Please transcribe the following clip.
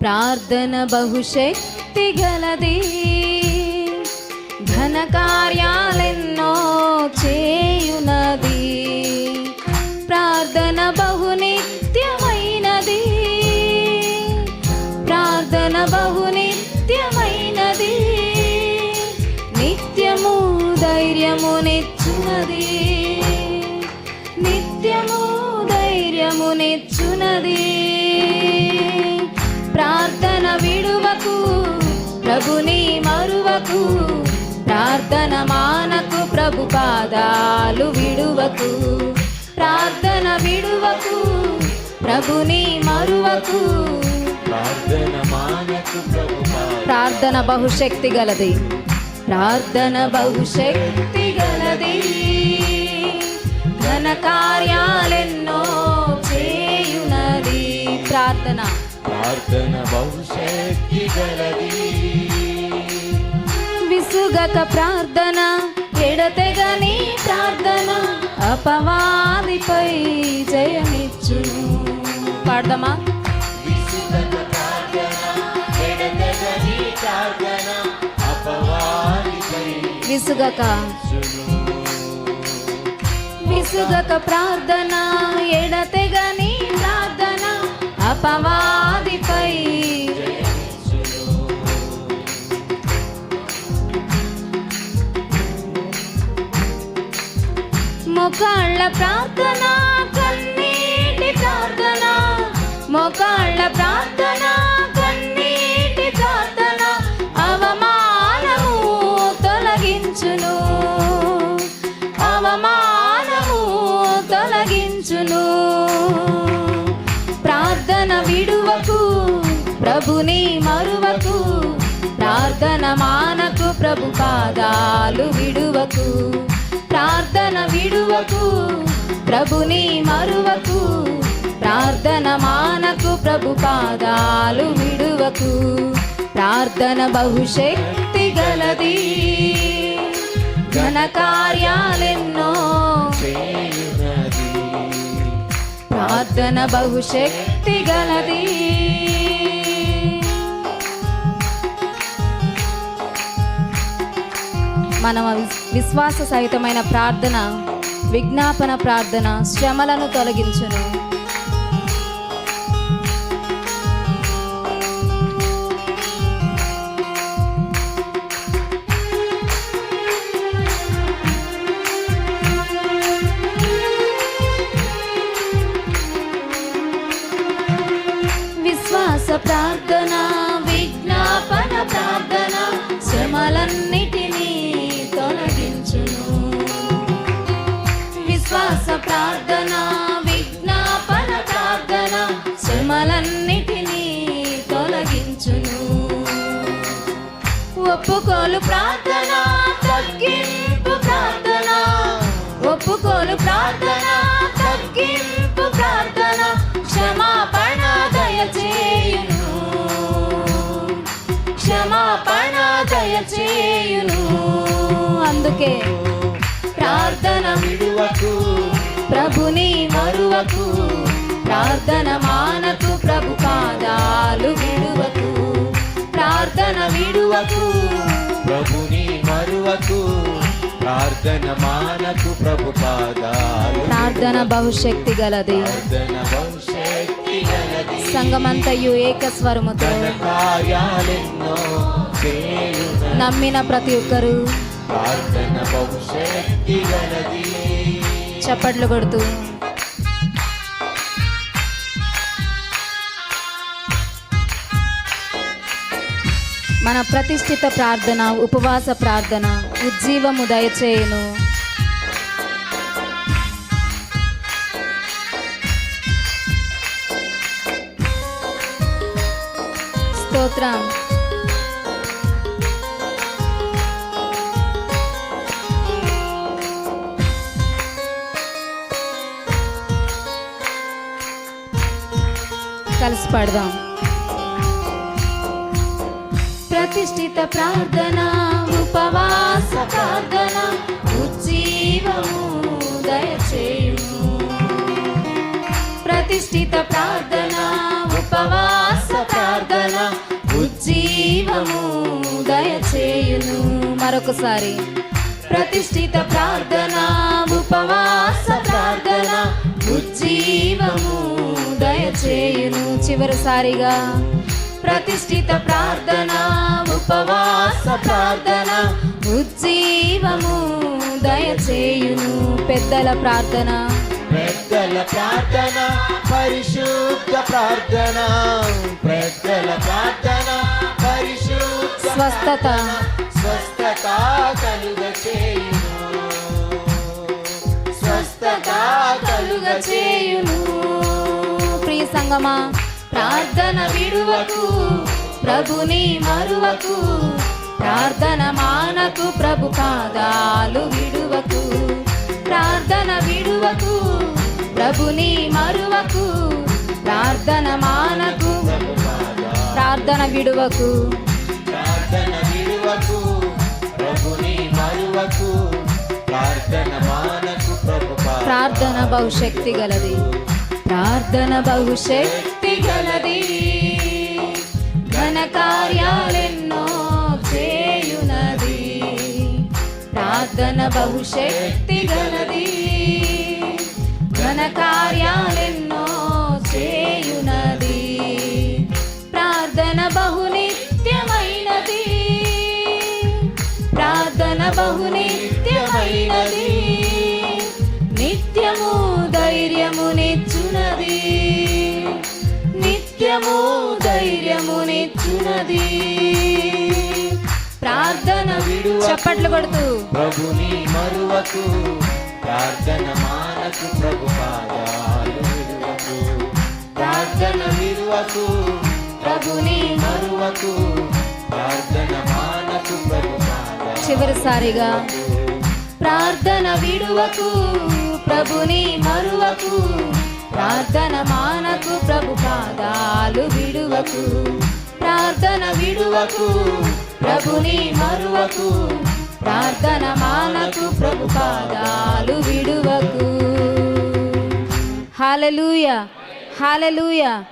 ప్రార్థన బహుశక్తి గలది. ఘన కార్యాలెన్నో చేయునది. ప్రార్థన బహునిత్యమైనది. ప్రార్థన బహునిత్యమైనది. నిత్యము ధైర్యమునిచ్చునది నిత్యము ధైర్యము నిచ్చునది. ప్రార్థన మానకు ప్రభు పాదాలు విడువకు. ప్రార్థన విడువకు ప్రభుని మరువకు. ప్రార్థన మానకు ప్రభు ప్రార్థన బహుశక్తి గలది. ప్రార్థన బహుశక్తి గలది. ఘన కార్యాలెన్నో చేయునది. ప్రార్థన. ప్రార్థన బహుశక్తి గలది. విసుగక ప్రార్థన ఎడతెగని ప్రార్థన అపవాదిపై జయమిచ్చును. పాడదామా? విసుగక విసుగక? ప్రార్థన ఎడతెగని ప్రార్థన అపవాదిపై మొకాళ్ళ ప్రార్థన కన్నీటి ప్రార్థన. మొకాళ్ళ ప్రార్థన కన్నీటి ప్రార్థన. అవమానము తొలగించును. అవమానము తొలగించును. ప్రార్థన విడువకు ప్రభుని మరువకు. ప్రార్థన మానకు ప్రభు పాదాలు విడువకు. ప్రార్థన విడువకు ప్రభుని మరువకు ప్రార్థన మానకు ప్రభు పాదాలు విడువకు. ప్రార్థన బహుశక్తి గలది ఘన కార్యాలెన్నో చేయునది. ప్రార్థన బహుశక్తి గలది. మన విశ్వాస సహితమైన ప్రార్థన విజ్ఞాపన ప్రార్థన శ్రమలను తొలగించును. ఒప్పుకోలు ప్రార్థన తగ్గింపు ప్రార్థన. ఒప్పుకోలు ప్రార్థన తగ్గింపు ప్రార్థన. క్షమాపణ దయచేయును. క్షమాపణ దయచేయును. అందుకే ప్రార్థన విడువకు. ప్రభుని మరువకు ప్రార్థన మానకు. ప్రార్థన మానకు ప్రభు పాదాలు. ప్రార్థన బహుశక్తి గలది. ప్రార్థన బహుశక్తి గలది. సంగమంతయు కార్యాలెన్నో చేయునది నమ్మిన ప్రతి ఒక్కరు ప్రార్థన బహుశక్తి గలది. చప్పట్లు కొడుతూ మన ప్రతిష్ఠిత ప్రార్థన ఉపవాస ప్రార్థన ఉజ్జీవము దయచేయును. స్తోత్రం. కలిసి పడదాం. ప్రతిష్ఠిత ప్రార్థన ఉపవాస ప్రార్థన ఉజ్జీవము దయచేయును ప్రతిష్ఠిత ప్రార్థన ఉపవాస ప్రార్థన ఉజ్జీవము దయచేయును. మరొకసారి. ప్రతిష్ఠిత ప్రార్థన ఉపవాస ప్రార్థన ఉజ్జీవము దయచేయును. చివరిసారిగా ప్రతిష్ఠిత ప్రార్థన ఉపవాస ప్రార్థన ఉజ్జీవము దయచేయును. పెద్దల ప్రార్థన. పెద్దల ప్రార్థన పరిశుద్ధ ప్రార్థన. పెద్దల ప్రార్థన పరిశుద్ధ స్వస్థత. స్వస్థత కలుగ చేయును స్వస్థత కలుగ చేయును ప్రియ సంగమా ప్రార్థన విడువకు ప్రభుని మరువకు ప్రార్థన మానకు ప్రభు పాదాలు విడువకు. ప్రార్థన విడువకు ప్రభుని మరువకు ప్రార్థన మానకు ప్రార్థన విడువకు. ప్రార్థన విడువకు ప్రభుని మరువకు ప్రార్థన మానకు ప్రభు ప్రార్థన బహుశక్తి గలది. ప్రార్థన బహుశక్తి గలది ఘన కార్యాలెన్నో చేయునది. ప్రార్థన బహుశక్తి గలది ఘన కార్యాలెన్నో చేయునది. ప్రార్థన బహునిత్యమైనది. ప్రార్థన బహునిత్యమైనది. నిత్యము ధైర్యం నిత్యము ధైర్యమునిచ్చునది ప్రార్థన చప్పట్లు కొడుతూ. ప్రభుని మరువకు ప్రార్థన మానకు ప్రభు పాదాలు విడువకు. ప్రార్థన విడువకు ప్రభుని మరువకు ప్రార్థన మానకు ప్రభు చివరిసారిగా ప్రార్థన విడువకు ప్రభుని మరువకు. ప్రార్థన మానకు ప్రభు పాదాలు విడువకు. ప్రార్థన విడువకు ప్రభుని మరువకు. ప్రార్థన మానకు ప్రభు పాదాలు విడువకు. Hallelujah hallelujah